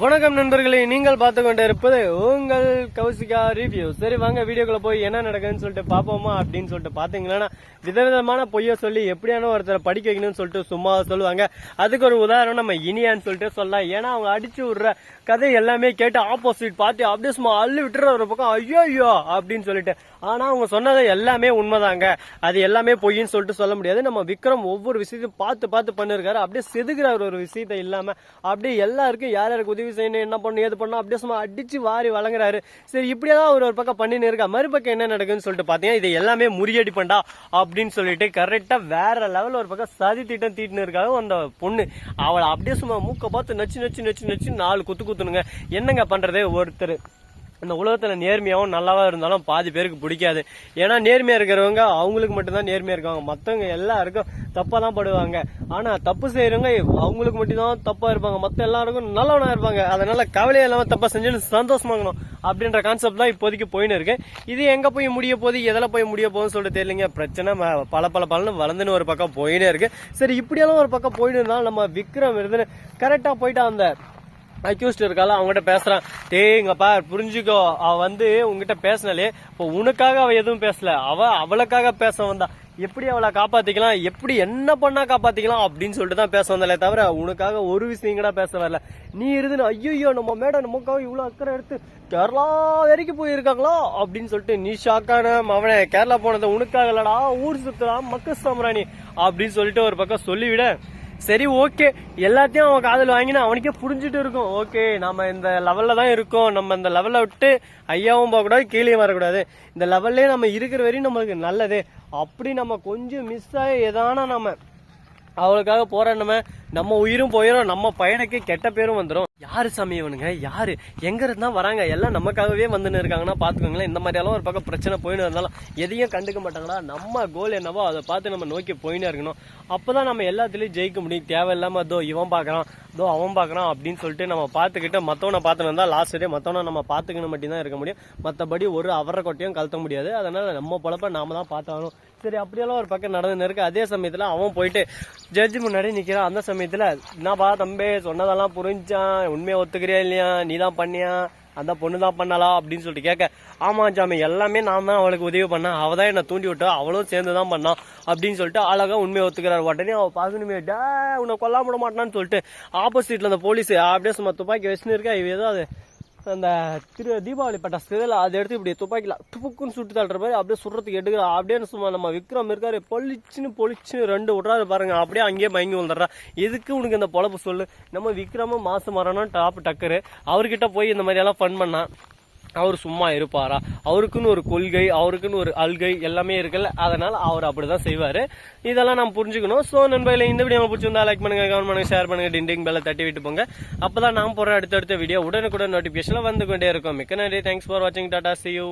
வணக்கம் நண்பர்களே நீங்கள் பார்த்து கொண்டு இருப்பது உங்கள் கௌசிகா ரிவ்யூ சரி வாங்க வீடியோக்குள்ள போய் என்ன நடக்குதுன்னு சொல்லிட்டு பார்ப்போமா அப்படின்னு சொல்லிட்டு பாத்தீங்கன்னா விதவிதமான பொய்ய சொல்லி எப்படியான ஒருத்தரை படிக்க வைக்கணும்னு சொல்லிட்டு சும்மா சொல்லுவாங்க. அதுக்கு ஒரு உதாரணம் நம்ம இனியான்னு சொல்லிட்டு சொல்லலாம். ஏன்னா அவங்க அடிச்சு விடுற கதை எல்லாமே கேட்டு ஆப்போசிட் பார்த்து அப்படியே சும்மா அள்ளி விட்டுற ஒரு பக்கம் ஐயோ ஐயோ அப்படின்னு சொல்லிட்டு. ஆனா அவங்க சொன்னது எல்லாமே உண்மைதாங்க. அது எல்லாமே பொய்ன்னு சொல்லிட்டு சொல்ல முடியாது. நம்ம விக்ரம் ஒவ்வொரு விஷயத்தையும் பார்த்து பார்த்து பண்ணிருக்காரு. அப்படியே செதுக்கிற ஒரு விஷயத்த இல்லாம அப்படியே எல்லாருக்கும் யார் யாருக்கு உதவி செய்யணும் என்ன பண்ணும் ஏது பண்ணும் அப்படியே சும்மா அடிச்சு வாரி வழங்குறாரு. சரி இப்படியே தான் அவர் ஒரு பக்கம் பண்ணின்னு இருக்கா மறுபக்கம் என்ன நடக்குன்னு சொல்லிட்டு பாத்தீங்கன்னா இது எல்லாமே முறியடிப்பண்டா அப்படின்னு சொல்லிட்டு கரெக்டா வேற லெவலில் ஒரு பக்கம் சதி திட்டம் தீட்டுன்னு இருக்காங்க அந்த பொண்ணு. அவளை அப்படியே சும்மா மூக்க பார்த்து நச்சு நச்சு நச்சு நச்சு நாலு குத்து குத்துனுங்க. என்னங்க பண்றது? ஒருத்தர் இந்த உலகத்துல நேர்மையாகவும் நல்லாவா இருந்தாலும் பாதி பேருக்கு பிடிக்காது. ஏன்னா நேர்மையா இருக்கிறவங்க அவங்களுக்கு மட்டும்தான் நேர்மையா இருக்காங்க. மத்தவங்க எல்லாருக்கும் தப்பா தான் படுவாங்க. ஆனா தப்பு செய்யறவங்க அவங்களுக்கு மட்டும்தான் தப்பா இருப்பாங்க. மத்த எல்லாருக்கும் நல்லவனா இருப்பாங்க. அதனால கவலையே இல்லாம தப்பா செஞ்சு சந்தோஷமாகணும் அப்படின்ற கான்செப்ட் தான் இப்போதைக்கு போயின்னு இருக்கு. இது எங்க போய் முடிய போகுது? எதில் போய் முடிய போகுதுன்னு சொல்லிட்டு தெரியலங்க. பிரச்சனை பல பல பலன்னு வளர்ந்துன்னு ஒரு பக்கம் போயினே இருக்கு. சரி இப்படியெல்லாம் ஒரு பக்கம் போயின்னு இருந்தாலும் நம்ம விக்ரம் இருந்து கரெக்டா போயிட்டு அந்த அக்யூஸ்ட் இருக்கால அவங்ககிட்ட பேசுறான். டேங்கப்பா புரிஞ்சுக்கோ. அவ வந்து உங்ககிட்ட பேசினாலே இப்போ உனக்காக அவ எதுவும் பேசல. அவ அவளுக்காக பேச வந்தா. எப்படி அவளை காப்பாத்திக்கலாம்? எப்படி என்ன பண்ணா காப்பாத்திக்கலாம்? அப்படின்னு சொல்லிட்டு தான் பேச வந்தாலே தவிர உனக்காக ஒரு விஷயம் கூட பேச வரல. நீ இருதுன்னு ஐயோ நம்ம மேடம் நமக்காக இவ்வளவு அக்கறை எடுத்து கேரளா வரைக்கும் போயிருக்காங்களா? அப்படின்னு சொல்லிட்டு நீ ஷாக்கான அவனை கேரளா போனது உனக்காக இல்லடா ஊர் சுத்தலாம் மக்க சாம்ராணி. அப்படின்னு சொல்லிட்டு ஒரு பக்கம் சொல்லிவிட சரி ஓகே எல்லாத்தையும் அவன் காதல் வாங்கினா அவனுக்கே புரிஞ்சுட்டு இருக்கும். ஓகே நம்ம இந்த லெவல்ல தான் இருக்கோம். நம்ம இந்த லெவல்ல விட்டு ஐயாவும் போகக்கூடாது கீழே வரக்கூடாது. இந்த லெவல்லே நம்ம இருக்கிற வரையும் நம்மளுக்கு நல்லது. அப்படி நம்ம கொஞ்சம் மிஸ் ஆகி எதானா நம்ம அவளுக்காக போராடணுமே நம்ம உயிரும் போயிடும் நம்ம பையனுக்கு கெட்ட பேரும் வந்துடும் யாரு சாமி இவனுங்க? யாரு? எங்க இருந்தா வராங்க? எல்லாம் நமக்காகவே வந்துன்னு இருக்காங்கன்னா பாத்துக்கோங்களேன். இந்த மாதிரி எல்லாம் ஒரு பக்கம் பிரச்சனை போயின்னு இருந்தாலும் எதையும் கண்டுக்க மாட்டாங்கன்னா நம்ம கோல் என்னவோ அதை பார்த்து நம்ம நோக்கி போயினே இருக்கணும். அப்பதான் நம்ம எல்லாத்துலயும் ஜெயிக்க முடியும். தேவையில்லாம அதோ இவன் பாக்குறான் அதோ அவன் பாக்குறான் அப்படின்னு சொல்லிட்டு நம்ம பார்த்துக்கிட்டு மத்தவனை பார்த்துன்னு இருந்தா லாஸ்ட் டே மத்தவனை நம்ம பாத்துக்கணும் மட்டும் தான் இருக்க முடியும். மத்தபடி ஒரு அவரை கொட்டையும் கழுத்த முடியாது. அதனால நம்ம பொழப்ப நாம தான் பார்த்தாலும் சரி அப்படியெல்லாம் ஒரு பக்கம் நடந்துன்னு இருக்கு. அதே சமயத்துல அவன் போயிட்டு ஜட்ஜி முன்னாடி நிக்கிறான். அந்த சமயத்துல என்னப்பா தம்பி சொன்னதெல்லாம் புரிஞ்சான். உண்மையை ஒத்துக்கிறியா இல்லையா? நீ தான் பண்ணியா? அந்த பொண்ணு தான் பண்ணலா அப்படின்னு சொல்லிட்டு கேட்க ஆமா சாமி எல்லாமே நான் தான் அவளுக்கு உதவி பண்ணேன். அவ தான் என்ன தூண்டி விட்டா அவளும் சேர்ந்து தான் பண்ணான். அப்படின்னு சொல்லிட்டு அழகா உண்மையை ஒத்துக்கிறார். உடனே அவள் பார்க்கணுமே டே உன்னை கொல்லாம விட மாட்டான்னு சொல்லிட்டு ஆப்போசிட்ல அந்த போலீஸ் அப்படியே சும்மா துப்பாக்கி வச்சுன்னு இருக்கா? இவ ஏதோ அது அந்த திரு தீபாவளி பட்டாசு இதில் அதை எடுத்து இப்படி துப்பாக்கில துப்புக்குன்னு சுட்டு தள்ளுற மாதிரி அப்படியே சுடுறதுக்கு எடுக்கிற அப்படியே சும்மா நம்ம விக்ரம் இருக்காரு பொலிச்சுன்னு பொலிச்சுன்னு ரெண்டு விட்றாரு பாருங்க. அப்படியே அங்கேயே மயங்கி வந்துடுறா எதுக்கு உனக்கு இந்த பொழப்பு சொல்லு? நம்ம விக்ரமும் மாசு மரணம் டாப் டக்கரு அவர்கிட்ட போய் இந்த மாதிரி எல்லாம் ஃபன் பண்ணா. அவர் சும்மா இருப்பாரா? அவருக்குன்னு ஒரு கொள்கை அவருக்குன்னு ஒரு அல்கை எல்லாமே இருக்குல்ல. அதனால அவர் அப்படிதான் செய்வாரு. இதெல்லாம் நம்ம புரிஞ்சுக்கணும். ஸோ நண்பர்களே இந்த வீடியோ பிடிச்சிருந்தா லைக் பண்ணுங்க கமெண்ட் பண்ணுங்க ஷேர் பண்ணுங்க டிண்டிங் பெல்ல தட்டி விட்டு போங்க. அப்பதான் நான் போற அடுத்தடுத்த வீடியோ உடனுக்குடன் நோட்டிபிகேஷன்ல வந்து கொண்டே இருக்கும். மிக்க நன்றி. தேங்க்ஸ் ஃபார் வாட்சிங் டாடா சி யூ